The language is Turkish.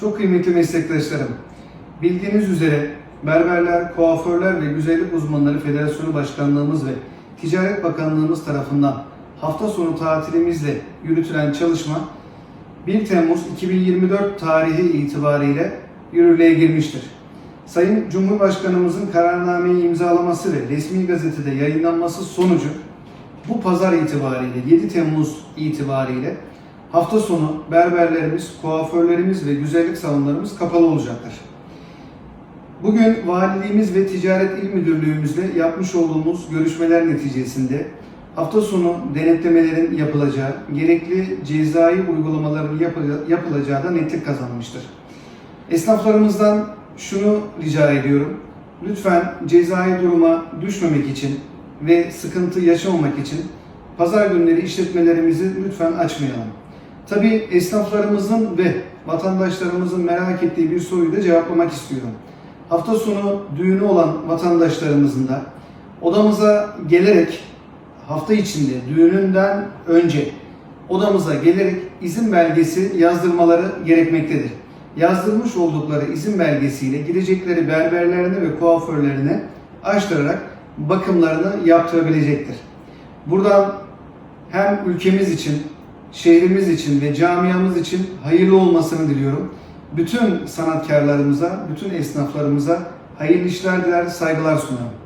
Çok kıymetli meslektaşlarım, bildiğiniz üzere berberler, kuaförler ve güzellik uzmanları Federasyonu Başkanlığımız ve Ticaret Bakanlığımız tarafından hafta sonu tatilimizle yürütülen çalışma 1 Temmuz 2024 tarihi itibariyle yürürlüğe girmiştir. Sayın Cumhurbaşkanımızın kararnameyi imzalaması ve resmi gazetede yayınlanması sonucu bu pazar itibariyle 7 Temmuz itibariyle hafta sonu berberlerimiz, kuaförlerimiz ve güzellik salonlarımız kapalı olacaktır. Bugün Valiliğimiz ve Ticaret İl Müdürlüğümüzle yapmış olduğumuz görüşmeler neticesinde hafta sonu denetlemelerin yapılacağı, gerekli cezai uygulamaların yapı- yapılacağı da netlik kazanmıştır. Esnaflarımızdan şunu rica ediyorum. Lütfen cezai duruma düşmemek için ve sıkıntı yaşamamak için pazar günleri işletmelerimizi lütfen açmayalım. Tabii esnaflarımızın ve vatandaşlarımızın merak ettiği bir soruyu da cevaplamak istiyorum. Hafta sonu düğünü olan vatandaşlarımızın da odamıza gelerek hafta içinde düğününden önce odamıza gelerek izin belgesi yazdırmaları gerekmektedir. Yazdırmış oldukları izin belgesiyle gidecekleri berberlerine ve kuaförlerine açtırarak bakımlarını yaptırabilecektir. Buradan hem ülkemiz için, şehrimiz için ve camiamız için hayırlı olmasını diliyorum. Bütün sanatkarlarımıza, bütün esnaflarımıza hayırlı işler diler, saygılar sunarım.